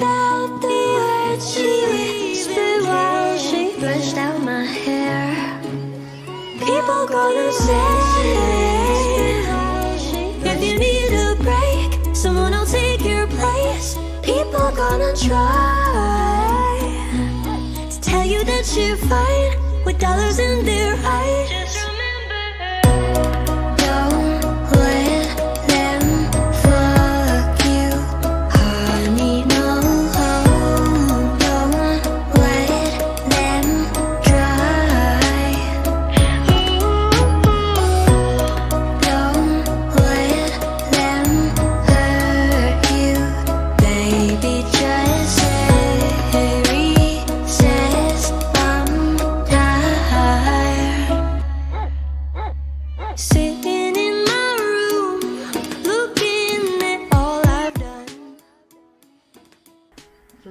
about the words she whispered while she brushed out my hair. People gonna say if you need a break, someone will take your place. People gonna try to tell you that you're fine with dollars in their eyes. Dzień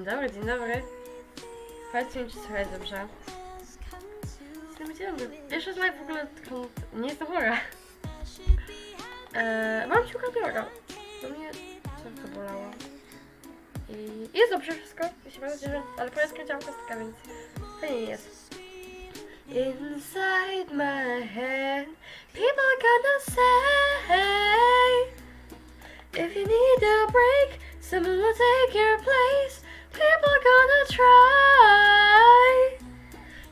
dobry, dzień dobry. Powiedzcie mi, czy słychać dobrze. Pierwszy live w ogóle nie chora. Eee, mam ciuka białego. Do mnie serce bolało. I jest dobrze wszystko, cieszę, ale więc fajnie jest. Inside my head, people gonna say If you need a break, someone will take your place. People gonna try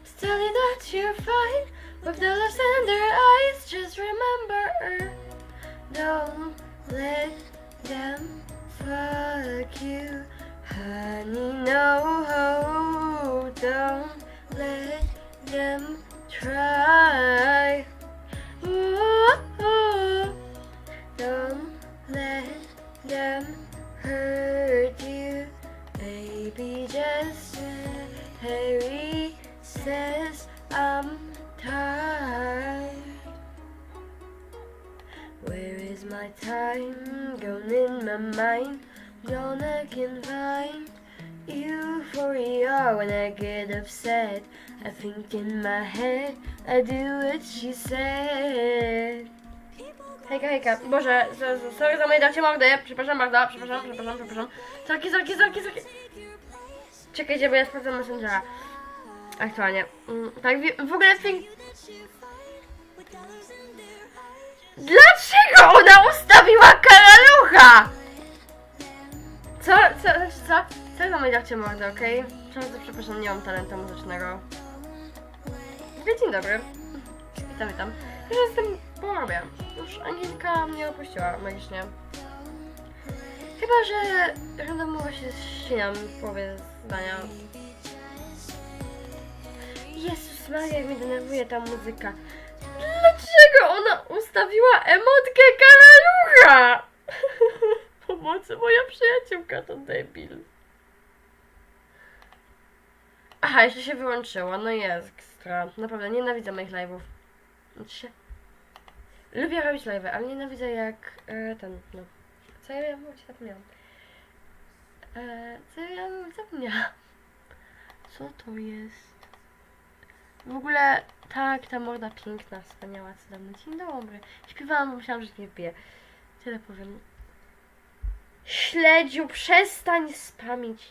to tell you that you're fine with the dollars in their eyes. Just remember, don't let them fuck you, honey. No, don't let them try. Euphoria when I get upset. I think in my head I do what she said. Hejka, hejka. Boże, so- so- sorry za moje darcie mordy. Przepraszam bardzo, przepraszam, przepraszam, przepraszam. Sorki, sorki, sorki, sorki. Czekajcie, bo ja sprawdzam Messengera. Aktualnie. Mm, tak, w ogóle think... Dlaczego ona ustawiła karalucha? Co, co, co? Co za moje darcie mordy, okej? Bardzo przepraszam, nie mam talentu muzycznego. Dzień dobry. Witam, witam. Już jestem po robię. Już Angielka mnie opuściła magicznie. Chyba, że randomowo się ścinam w połowie zdania. Jezus Maria, jak mnie denerwuje ta muzyka. Dlaczego ona ustawiła emotkę karalucha? Pomocy, moja przyjaciółka to debil. Aha, jeszcze się wyłączyła, no jest ekstra. Naprawdę, nienawidzę moich live'ów. Znaczy. Lubię robić live'y, ale nienawidzę jak e, ten, no. Co ja miałam mówić? Zapomniałam. E, co ja miałam mówić? Zapomniałam. Co to jest? W ogóle, tak, ta morda piękna, wspaniała, cudowna. Dzień dobry. Śpiewałam, bo myślałam, że nie wbije. Tyle powiem. Śledziu, przestań spamić.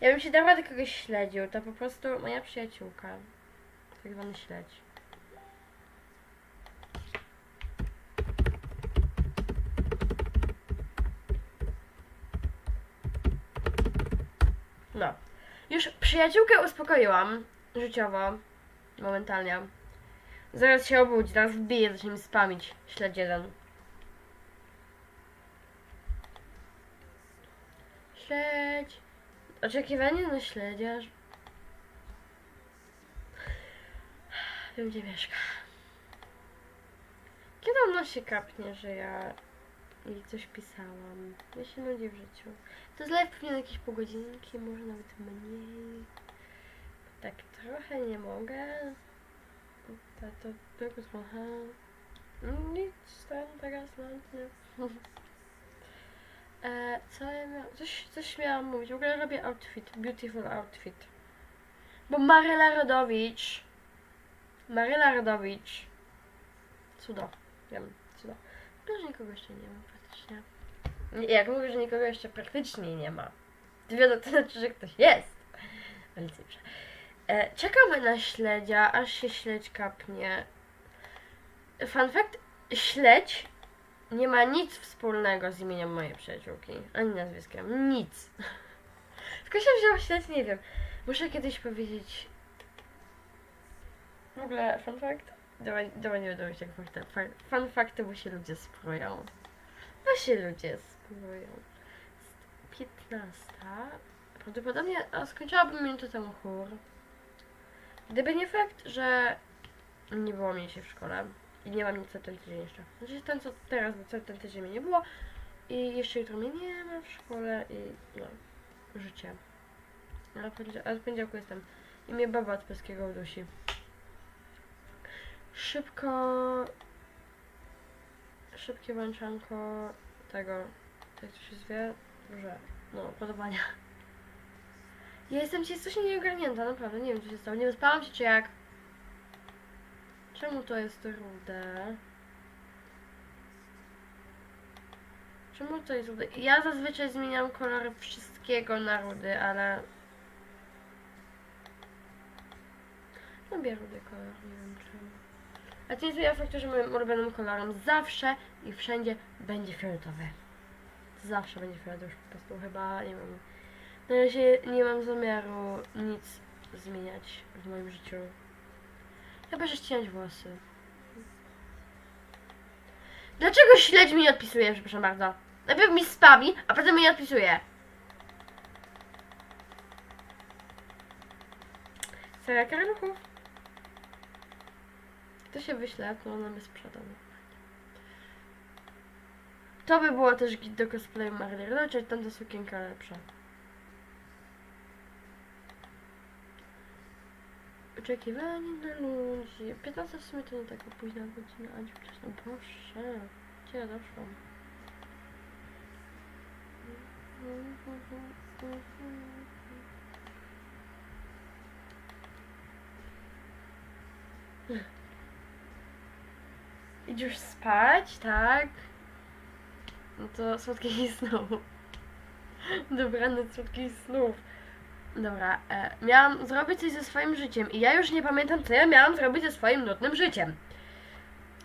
Ja bym się do kogoś śledził. To po prostu moja przyjaciółka. Tak zwany śledź. No. Już przyjaciółkę uspokoiłam. Życiowo. Momentalnie. Zaraz się obudzi, zaraz wbije, zacznie mi spamić. Śledź jeden. Śledź. Oczekiwanie na śledziarz. Wiem, gdzie mieszka. Kiedy ona się kapnie, że ja jej coś pisałam? Ja się nudzi w życiu. To live pewnie jakieś pół godzinki, może nawet mniej. Tak trochę nie mogę. To, tylko trochę. Nic ten teraz nie. E, co ja miałam? Coś, coś miałam mówić. W ogóle robię outfit. Beautiful outfit. Bo Maryla Rodowicz. Maryla Rodowicz. Cudo. Wiem, cudo. Tylko, że nikogo jeszcze nie ma praktycznie. Nie, Jak mówię, że nikogo jeszcze praktycznie nie ma. To wiadomo, to znaczy, że ktoś jest. Ale dobrze. E, czekamy na śledzia, aż się śledź kapnie. Fun fact, śledź nie ma nic wspólnego z imieniem mojej przyjaciółki, ani nazwiskiem. Nic. Tylko się wziął śledź, nie wiem. Muszę kiedyś powiedzieć... W ogóle, fun fact? Dobra, dobra nie będę mówić jak. Fa- Fun facty, bo się ludzie spróją. Bo się ludzie spróją. Jest 15. Prawdopodobnie skończyłabym minutę temu chór. Gdyby nie fakt, że nie było mnie dzisiaj w szkole i nie mam nic cały ten tydzień jeszcze. Znaczy ten co teraz, bo ten tydzień mnie nie było i jeszcze jutro mnie nie ma w szkole i no, życie. Ale w, poniedział- ale w poniedziałku jestem i mnie baba od polskiego udusi. Szybko... Szybkie włączanko tego, jak to się zwie, że, no, podobania. Ja jestem dzisiaj coś nieogarnięta, naprawdę, nie wiem co się stało. Nie wyspałam się czy jak? Czemu to jest rude? Czemu to jest rude? Ja zazwyczaj zmieniam kolory wszystkiego na rudy, ale... Lubię rudy kolor, nie wiem czemu. A to nie zmienia faktu, że moim ulubionym kolorem zawsze i wszędzie będzie fioletowy. Zawsze będzie fioletowy, już po prostu chyba, nie wiem. Na razie nie mam zamiaru nic zmieniać w moim życiu. Chyba, że ścinać włosy. Dlaczego śledź mi nie odpisuje, przepraszam bardzo? Najpierw mi spami, a potem mi nie odpisuje. Seria karaluchów. To się wyśle, to ona mnie sprzeda. To by było też git do cosplayu Marley, czyli tamta sukienka lepsza. Oczekiwanie na ludzi. 15 w sumie to nie taka późna godzina, a wcześniej. Proszę, gdzie ja doszłam? Idziesz spać, tak? No to słodkich snów. Dobranoc słodkich snów. Dobra, e, miałam zrobić coś ze swoim życiem i ja już nie pamiętam, co ja miałam zrobić ze swoim nudnym życiem.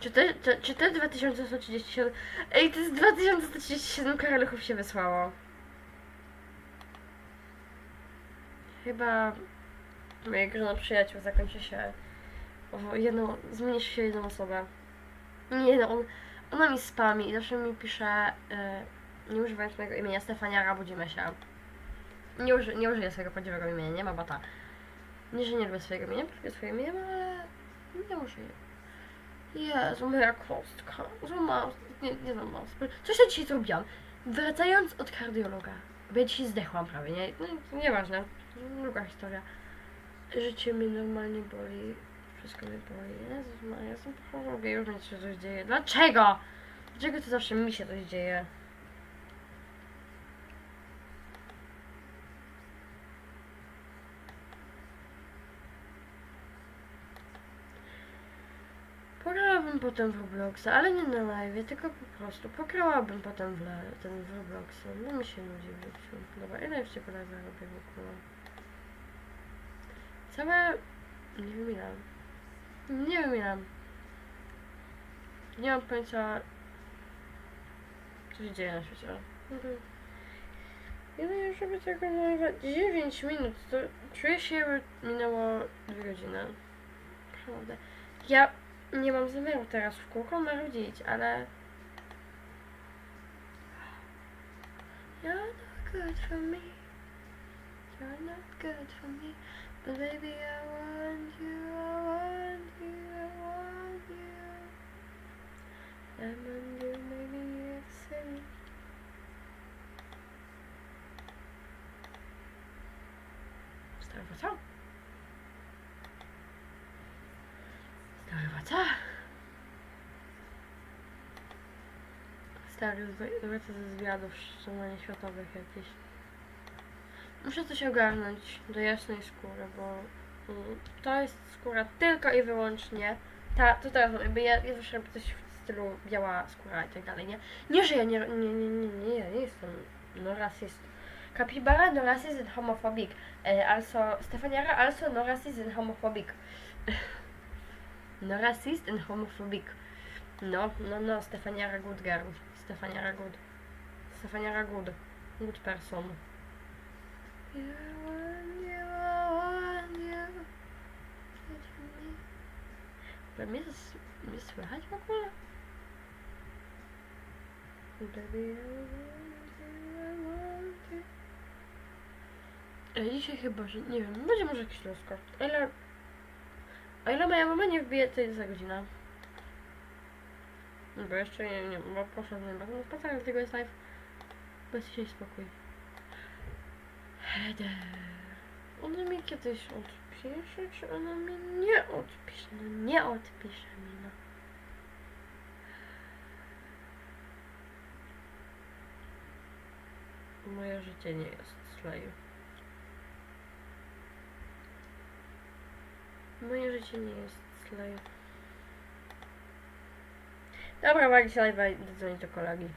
Czy te, te, czy te 2137... Ej, to jest 2137 karaluchów się wysłało. Chyba moje grono przyjaciół zakończy się jedną, zmniejszy się jedną osobę. Nie no, on, ona mi spami i zawsze mi pisze, e, nie używając mojego imienia Stefaniara, budzimy się. Nie, uży, nie użyję swojego prawdziwego imienia, nie ma bata. Nie, że nie lubię swojego imienia, lubię swoje imię, ale nie użyję. Jezu, moja kostka. Złamałam, nie, nie złamałam. Coś ja dzisiaj zrobiłam. Wracając od kardiologa, bo ja dzisiaj zdechłam prawie, nie? No, nieważne, druga historia. Życie mnie normalnie boli. Wszystko mnie boli. Jezus Maria, jestem po chorobie, już mi się coś dzieje. Dlaczego? Dlaczego to zawsze mi się coś dzieje? Pograłabym potem w Robloxa, ale nie na live, tylko po prostu pograłabym potem w ten w Robloxa. No mi się nudzi w. Dobra, ile jeszcze go live robię w ogóle? Całe... Nie wymieniam. Nie wymieniam. Nie mam pojęcia... Co się dzieje na świecie. Mhm. Ile już robię tego live'a? 9 minut, to czuję się jakby minęło 2 godziny. Naprawdę. Ja nie mam zamiaru teraz w kółko marudzić, ale... You're not good for me. You're not good for me. But baby, I want you, I want you, I want you. I'm you, maybe you're silly. Stary wraca? Stary wraca? stary, wr- wraca ze zwiadów szczególnie światowych jakichś. Muszę coś ogarnąć do jasnej skóry, bo mm, to jest skóra tylko i wyłącznie ta, to teraz jakby ja, ja zawsze robię coś w stylu biała skóra i tak dalej, nie? Nie, że ja nie, nie, nie, nie, nie, nie jestem no rasist. Capybara no racist and homophobic. Uh, also, Stefaniara also no racist and homophobic. no racist and homophobic. No, no, no, Stefaniara good girl. Stefaniara good. Stefaniara good. Good person. Że mnie, mnie słychać w ogóle? Ej, dzisiaj chyba, że nie wiem, będzie może jakiś lusko. A ile... A ile moja mama nie wbije, to jest za godzina. Bo jeszcze nie, nie bo poszedłem na no, spacer, tego jest live. Bez dzisiaj spokój. Heather. Ona mi kiedyś odpisze, czy ona mi nie odpisze? No nie odpisze mi, no. Moje życie nie jest sleju. Moje życie nie jest sleju. Dobra, walić live'a i dzwonić do kolegi.